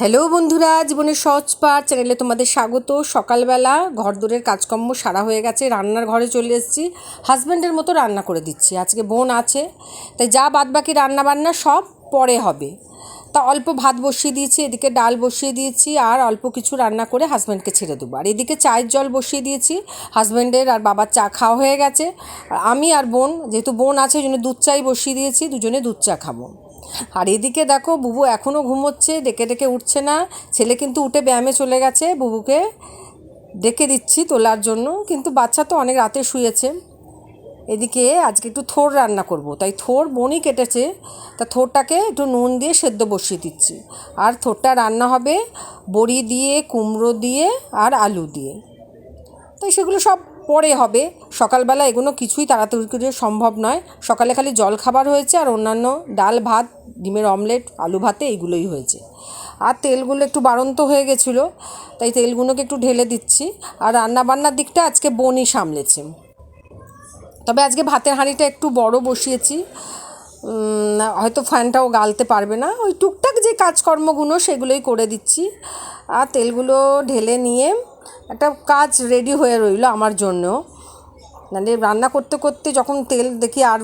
Hello বন্ধুরা, জীবনের সহজ পাঠ চ্যানেলে তোমাদের স্বাগত। সকালবেলা ঘরদোরের কাজকর্ম সারা হয়ে গেছে, রান্নার ঘরে চলে এসেছি। হাজব্যান্ডের মতো রান্না করে দিচ্ছি, আজকে বোন আছে। তাই যা বাদ বাকি রান্না বান্না সব পরে হবে। তা অল্প ভাত বসিয়ে দিয়েছি, এদিকে ডাল বসিয়ে দিয়েছি আর অল্প কিছু রান্না করে হাজব্যান্ডকে ছেড়ে দেবো। আর এদিকে চায়ের জল বসিয়ে দিয়েছি হাজব্যান্ডের আর বাবার চা খাওয়া হয়ে গেছে। আমি আর বোন, যেহেতু বোন আছে, ওই জন্য দুধ চাই বসিয়ে দিয়েছি, দুজনে দুধ চা খাব। আর এদিকে দেখো বুবু এখনও ঘুমোচ্ছে, ডেকে ডেকে উঠছে না। ছেলে কিন্তু উঠে ব্যায়ামে চলে গেছে বুবুকে। ডেকে দিচ্ছি তোলার জন্য, কিন্তু বাচ্চা তো অনেক রাতে শুয়েছে। এদিকে আজকে একটু থোর রান্না করব, তাই থোর বনই কেটেছে। তা থোরটাকে একটু নুন দিয়ে সেদ্ধ বসিয়ে দিচ্ছি। আর থোরটা রান্না হবে বড়ি দিয়ে, কুমড়ো দিয়ে আর আলু দিয়ে। তাই সেগুলো সব পরে হবে। সকালবেলা এগুলো কিছুই তাড়াতাড়ি করে সম্ভব নয়। সকালে খালি জল খাবার হয়েছে আর অন্যান্য ডাল, ভাত, ডিমের অমলেট, আলু ভাতে এইগুলোই হয়েছে। আর তেলগুলো একটু বাড়ন্ত হয়ে গেছিল, তাই তেলগুলোকে একটু ঢেলে দিচ্ছি। আর রান্নাবান্নার দিকটা আজকে বনই সামলেছে। তবে আজকে ভাতের হাঁড়িটা একটু বড় বসিয়েছি। হয়তো ফ্যানটাও গালতে পারবে না। ওই টুকটাক যে কাজকর্মগুলো সেগুলোই করে দিচ্ছি। আর তেলগুলো ঢেলে নিয়ে একটা কাজ রেডি হয়ে রইল আমার জন্য মানে রান্না করতে করতে যখন তেল দেখি আর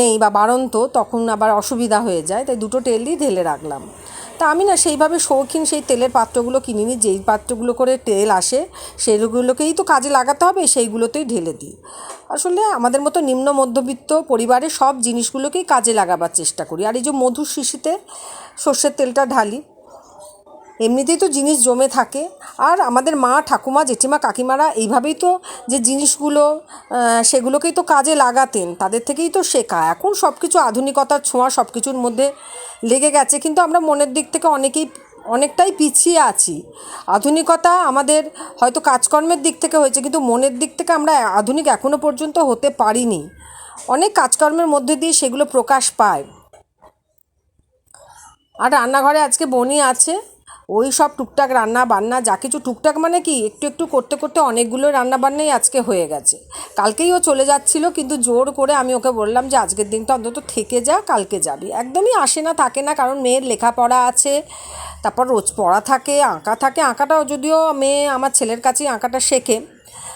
নেই বা বাড়ন্ত, তখন আবার অসুবিধা হয়ে যায়, তাই দুটো তেল দিয়ে ঢেলে রাখলাম। তা আমি না সেইভাবে শৌখিন সেই তেলের পাত্রগুলো কিনিনি, যেই পাত্রগুলো করে তেল আসে সেইগুলোকেই তো কাজে লাগাতে হবে, সেইগুলোতেই ঢেলে দিই। আসলে আমাদের মতো নিম্ন মধ্যবিত্ত পরিবারে সব জিনিসগুলোকেই কাজে লাগাবার চেষ্টা করি। আর এই যে মধুর শিশিতে সর্ষের তেলটা ঢালি এমনিতেই তো জিনিস জমে থাকে। আর আমাদের মা, ঠাকুমা, জেঠিমা, কাকিমারা এইভাবেই তো যে জিনিসগুলো সেগুলোকেই তো কাজে লাগাতেন। তাদের থেকেই তো শেখা। এখন সব কিছু আধুনিকতার ছোঁয়া সব কিছুর মধ্যে লেগে গেছে। কিন্তু আমরা মনের দিক থেকে অনেকেই, অনেকটাই পিছিয়ে আছি। আধুনিকতা আমাদের হয়তো কাজকর্মের দিক থেকে হয়েছে, কিন্তু মনের দিক থেকে আমরা আধুনিক এখনও পর্যন্ত হতে পারিনি। অনেক কাজকর্মের মধ্যে দিয়ে সেগুলো প্রকাশ পায়। আর রান্নাঘরে আজকে বনি আছে। ওই সব টুকটাক রান্না বান্না যা কিছু টুকটাক মানে কি, একটু একটু করতে করতে অনেকগুলো রান্না বান্নাই আজকে হয়ে গেছে। কালকেই ও চলে যাচ্ছিল, কিন্তু জোর করে আমি ওকে বললাম যে, আজকের দিনটা অন্তত থেকে যা, কালকে যাবি। একদমই আসে না, থাকে না, কারণ মেয়ের লেখাপড়া আছে, তারপর রোজ পড়া থাকে, আঁকা থাকে। আঁকাটাও যদিও মেয়ে আমার ছেলের কাছেই আঁকাটা শেখে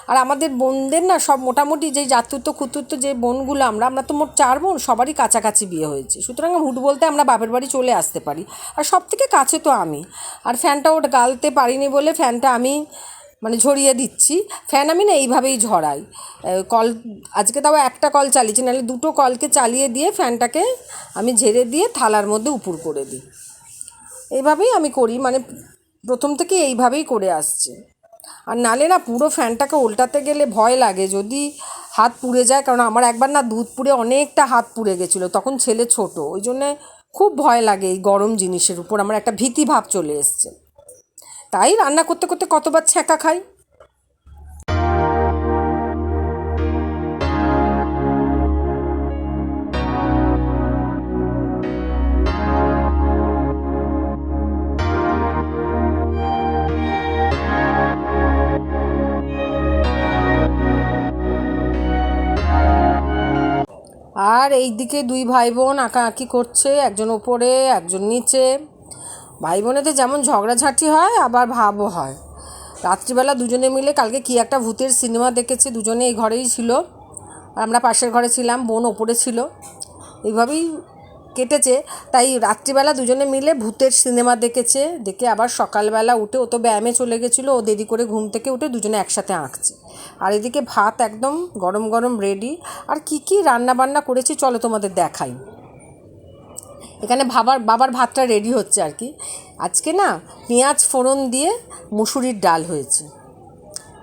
আর আমাদের বোনদের না সব মোটামুটি যে জাতুত্ব খুতুত্ব যে বোনগুলো আমরা আমরা তো মোট চার বোন, সবারই কাছাকাছি বিয়ে হয়েছে। সুতরাং হুট বলতে আমরা বাপের বাড়ি চলে আসতে পারি। আর সব থেকে কাছে তো আমি। আর ফ্যানটা ওটা গালতে পারিনি বলে ফ্যানটা আমি মানে ঝরিয়ে দিচ্ছি। ফ্যান আমি না এইভাবেই ঝরাই। কল, আজকে তাও একটা কল চালিয়েছি, নাহলে দুটো কলকে চালিয়ে দিয়ে ফ্যানটাকে আমি ঝেড়ে দিয়ে থালার মধ্যে উপুর করে দিই। এইভাবেই আমি করি মানে প্রথম থেকে এইভাবেই করে আসছে। আর নালে না পুরো ফ্যানটাকে উল্টাতে গেলে ভয় লাগে, যদি হাত পুড়ে যায়, কারণ আমার একবার না দুধ পুড়ে অনেকটা হাত পুড়ে গেছিল, তখন ছেলে ছোট, ওই জন্যে খুব ভয় লাগে এই গরম জিনিসের উপর, আমার একটা ভীতি ভাব চলে এসছে। তাই রান্না করতে করতে কতবার ছ্যাঁকা খাই? এই দিকে দুই ভাই বোন আঁকাআঁকি করছে, একজন ওপরে, একজন নিচে। ভাই বোনেদের যেমন ঝগড়াঝাঁটি হয়, আবার ভাবও হয়। রাত্রিবেলা দুজনে মিলে কালকে কি একটা ভূতের সিনেমা দেখেছে, দুজনে এই ঘরেই ছিল। আমরা পাশের ঘরে ছিলাম, বোন ওপরে ছিল। এইভাবেই কেটেছে। তাই রাত্রিবেলা দুজনে মিলে ভূতের সিনেমা দেখেছে। দেখে আবার সকালবেলা উঠে ও তো ব্যায়ামে চলে গেছিল, ও দেরি করে ঘুম থেকে উঠে দুজনে একসাথে আঁকছে। আর এদিকে ভাত একদম গরম গরম রেডি আর কি কি রান্না বান্না করেছি চলো তোমাদের দেখাই। এখানে বাবার বাবার ভাতটা রেডি হচ্ছে আর কি। আজকে না পেঁয়াজ ফোড়ন দিয়ে মুসুরির ডাল হয়েছে।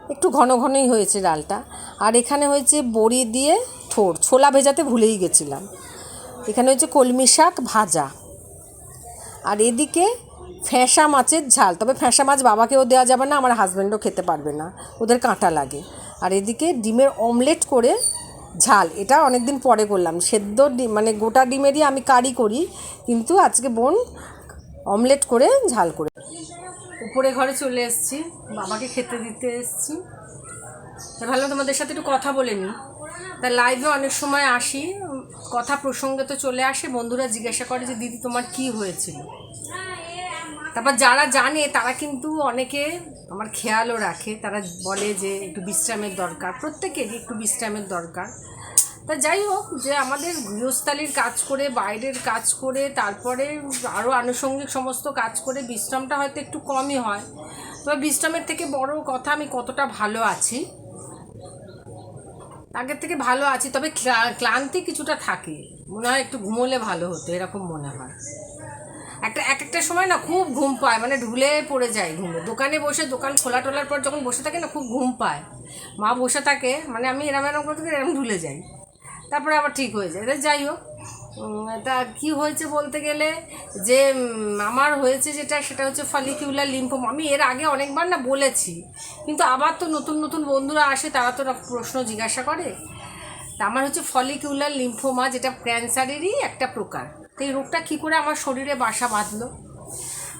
একটু ঘন ঘনই হয়েছে ডালটা। আর এখানে হয়েছে বড়ি দিয়ে থোর ছোলা ভেজাতে ভুলেই গেছিলাম। এখানে হচ্ছে কলমি শাক ভাজা। আর এদিকে ফ্যাঁসা মাছের ঝাল। তবে ফ্যাঁসা মাছ বাবাকেও দেওয়া যাবে না, আমার হাজব্যান্ডও খেতে পারবে না। ওদের কাঁটা লাগে। আর এদিকে ডিমের অমলেট করে ঝাল, এটা অনেক দিন পরে করলাম। সেদ্ধ ডিম মানে গোটা ডিমেরই আমি কারি করি, কিন্তু আজকে বোন অমলেট করে ঝাল করে। উপরে ঘরে চলে এসেছি, বাবাকে খেতে দিতে এসেছি। তা ভাবলাম তোমাদের সাথে একটু কথা বলে নিই। তা লাইভে অনেক সময় আসি, কথা প্রসঙ্গে তো চলে আসে, বন্ধুরা জিজ্ঞাসা করে যে, দিদি, তোমার কি হয়েছিল? তারপর যারা জানে, তারা কিন্তু অনেকে আমার খেয়ালও রাখে। তারা বলে যে একটু বিশ্রামের দরকার। প্রত্যেকেরই একটু বিশ্রামের দরকার। তা যাই হোক, যে আমাদের গৃহস্থালির কাজ করে, বাইরের কাজ করে, তারপরে আরও আনুষঙ্গিক সমস্ত কাজ করে, বিশ্রামটা হয়তো একটু কমই হয়। তবে বিশ্রামের থেকে বড় কথা, আমি কতটা ভালো আছি, আগের থেকে ভালো আছি। তবে ক্লান্তি কিছুটা থাকে। মনে হয় একটু ঘুমোলে ভালো হতো, এরকম মনে হয়। একটা, এক একটা সময় না খুব ঘুম পায় মানে ঢুলে পড়ে যায় ঘুমে। দোকানে বসে, দোকান খোলা টোলার পর যখন বসে থাকে না, খুব ঘুম পায়। মা বসে থাকে মানে আমি এরম এরম করতে এরম ঢুলে যাই। তারপরে আবার ঠিক হয়ে যায়। যাই হোক তা কি হয়েছে বলতে গেলে, যে আমার হয়েছে যেটা, সেটা হচ্ছে ফলিকিউলার লিম্ফোম আমি এর আগে অনেকবার না বলেছি, কিন্তু আবার তো নতুন নতুন বন্ধুরা আসে, তারা তো প্রশ্ন জিজ্ঞাসা করে। তা আমার হচ্ছে ফলিকিউলার লিম্ফোমা যেটা ক্যান্সারেরই একটা প্রকার। তো এই রোগটা কী করে আমার শরীরে বাসা বাঁধলো?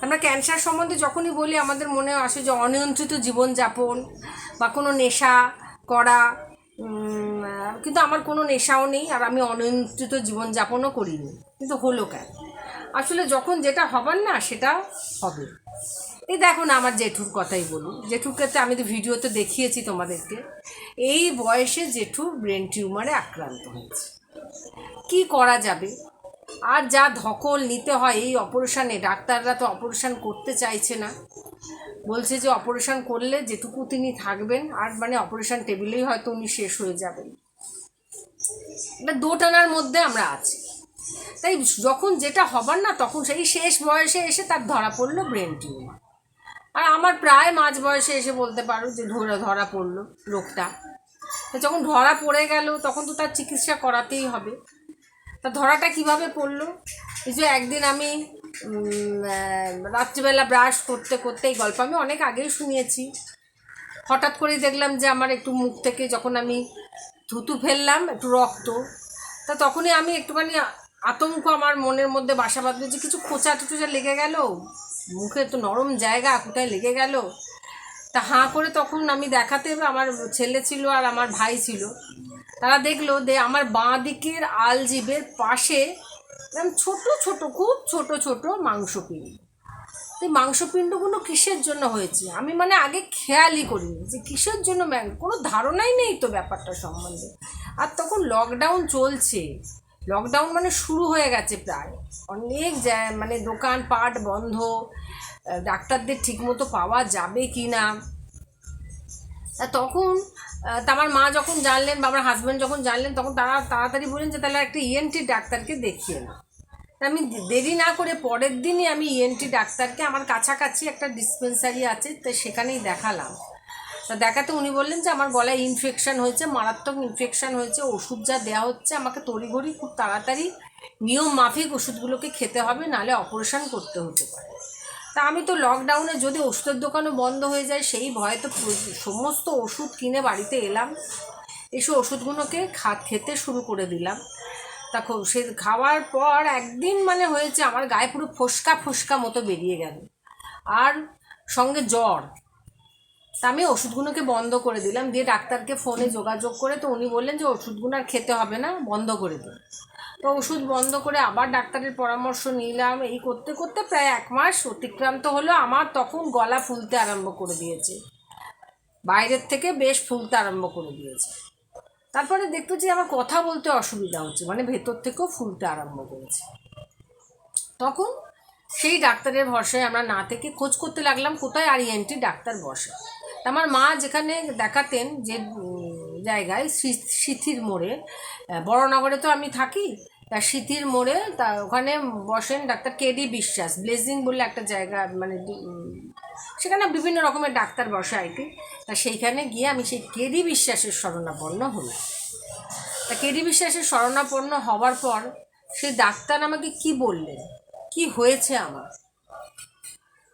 আমরা ক্যান্সার সম্বন্ধে যখনই বলি, আমাদের মনে আসে যে অনিয়ন্ত্রিত জীবনযাপন বা কোনো নেশা করা কিন্তু আমার কোনো নেশাও নেই আর আমি অনিয়ন্ত্রিত জীবনযাপনও করিনি। কিন্তু হলো কেন? আসলে যখন যেটা হবার না, সেটা হবে। এই দেখো না আমার জেঠুর কথাই বলি। জেঠুকে তো আমি তো ভিডিওতে দেখিয়েছি তোমাদেরকে। এই বয়সে জেঠু ব্রেন টিউমারে আক্রান্ত হয়েছে। কি করা যাবে? আর যা ধকল নিতে হয় এই অপারেশানে, ডাক্তাররা তো অপারেশান করতে চাইছে না। বলছে যে অপারেশান করলে যেটুকু তিনি থাকবেন, আর মানে অপারেশান টেবিলেই হয়তো উনি শেষ হয়ে যাবেন। এটা দোটানার মধ্যে আমরা আছি। তাই যখন যেটা হবার না, তখন সেই শেষ বয়সে এসে তার ধরা পড়ল ব্রেন টিউমার। আর আমার প্রায় মাঝ বয়সে এসে বলতে পারো যে ধরা ধরা পড়ল রোগটা যখন ধরা পড়ে গেল, তখন তো তার চিকিৎসা করাতেই হবে। তা ধরাটা কীভাবে পড়ল? এই যে একদিন আমি রাত্রিবেলা ব্রাশ করতে করতে এই গল্প আমি অনেক আগেই শুনিয়েছি। হঠাৎ করেই দেখলাম যে আমার একটু মুখ থেকে যখন আমি থুতু ফেললাম, একটু রক্ত, তা তখনই আমি একটুখানি আতঙ্ক আমার মনের মধ্যে বাসা বাঁধলো যে কিছু খোঁচা টুচা লেগে গেল, মুখে তো নরম জায়গা, কোথায় লেগে গেল? তা হাঁ করে তখন আমি দেখাতে, আমার ছেলে ছিল আর আমার ভাই ছিল। তারা দেখল যে আমার বাঁ দিকের আলজিবের পাশে এরম ছোট ছোট, খুব ছোট ছোট মাংসপিণ্ড। এই মাংসপিণ্ডগুলো কিসের জন্য হয়েছে? আমি মানে আগে খেয়ালই করিনি যে কিসের জন্য কোনো ধারণাই নেই তো ব্যাপারটা সম্বন্ধে। আর তখন লকডাউন চলছে। লকডাউন মানে শুরু হয়ে গেছে প্রায়। অনেক মানে দোকান পাট বন্ধ ডাক্তারদের ঠিকমতো পাওয়া যাবে কি না তা তখন তা আমার মা যখন জানলেন বা আমার হাজব্যান্ড যখন জানলেন, তখন তারা তাড়াতাড়ি বললেন যে, তাহলে একটা ইএনটি ডাক্তারকে দেখিয়ে না আমি দেরি না করে পরের দিনই আমি ইএনটি ডাক্তারকে, আমার কাছাকাছি একটা ডিসপেন্সারি আছে, তো সেখানেই দেখালাম। তা দেখাতে উনি বললেন যে, আমার গলায় ইনফেকশান হয়েছে, মারাত্মক ইনফেকশান হয়েছে, ওষুধ যা দেওয়া হচ্ছে, আমাকে তড়িঘড়ি খুব তাড়াতাড়ি নিয়ম মাফিক ওষুধগুলোকে খেতে হবে, নাহলে অপারেশন করতে হতে পারে। তা আমি তো লকডাউনে যদি ওষুধের দোকানও বন্ধ হয়ে যায়, সেই ভয়ে তো সমস্ত ওষুধ কিনে বাড়িতে এলাম। এসে ওষুধগুলোকে খা খেতে শুরু করে দিলাম। তা খো- সে খাওয়ার পর একদিন মানে হয়েছে আমার গায়ে পুরো ফোসকা ফোসকা মতো বেরিয়ে গেল। আর সঙ্গে জ্বর। তা আমি ওষুধগুলোকে বন্ধ করে দিলাম। দিয়ে ডাক্তারকে ফোনে যোগাযোগ করে তো উনি বললেন যে ওষুধগুলো আর খেতে হবে না, বন্ধ করে দিন। তো ওষুধ বন্ধ করে আবার ডাক্তারের পরামর্শ নিলাম। এই করতে করতে প্রায় এক মাস অতিক্রান্ত হলো। আমার তখন গলা ফুলতে আরম্ভ করে দিয়েছে। বাইরের থেকে বেশ ফুলতে আরম্ভ করে দিয়েছে। তারপরে দেখতো যে আমার কথা বলতে অসুবিধা হচ্ছে মানে ভেতর থেকেও ফুলতে আরম্ভ করেছে। তখন সেই ডাক্তারের ভরসায় আমরা না থেকে খোঁজ করতে লাগলাম, কোথায় আর ইএনটি ডাক্তার বসে। আমার মা যেখানে দেখাতেন যে জায়গায় সিথির মোড়ে বড়নগরে তো আমি থাকি তা সিথির মোড়ে তা ওখানে বসেন ডাক্তার কেডি বিশ্বাস, ব্লেজিং বলে একটা জায়গা মানে সেখানে বিভিন্ন রকমের ডাক্তার বসে আর কি তা সেইখানে গিয়ে আমি সেই কেডি বিশ্বাসের শরণাপন্ন হলাম। তা কেডি বিশ্বাসের শরণাপন্ন হওয়ার পর সেই ডাক্তার আমাকে কি বললেন? কি হয়েছে আমার?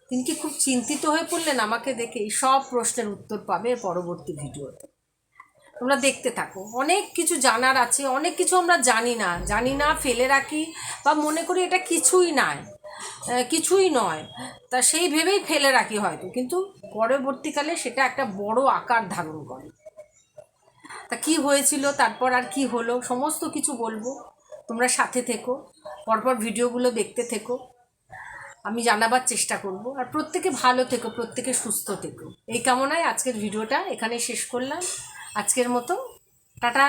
তিনি কি খুব চিন্তিত হয়ে পড়লেন আমাকে দেখে? সব প্রশ্নের উত্তর পাবে পরবর্তী ভিডিওতে। তোমরা দেখতে থাকো। অনেক কিছু জানার আছে, অনেক কিছু আমরা জানি না। জানি না, ফেলে রাখি বা মনে করি এটা কিছুই নয় কিছুই নয়। তা সেই ভেবেই ফেলে রাখি হয়তো। কিন্তু পরবর্তীকালে সেটা একটা বড় আকার ধারণ করে। তা কি হয়েছিল, তারপর আর কি হলো, সমস্ত কিছু বলব। তোমরা সাথে থেকো, পরপর ভিডিওগুলো দেখতে থেকো। আমি জানাবার চেষ্টা করব। আর প্রত্যেকে ভালো থেকো, প্রত্যেকে সুস্থ থেকো। এই কামনায় আজকের ভিডিওটা এখানে শেষ করলাম। আজকের মতো টাটা।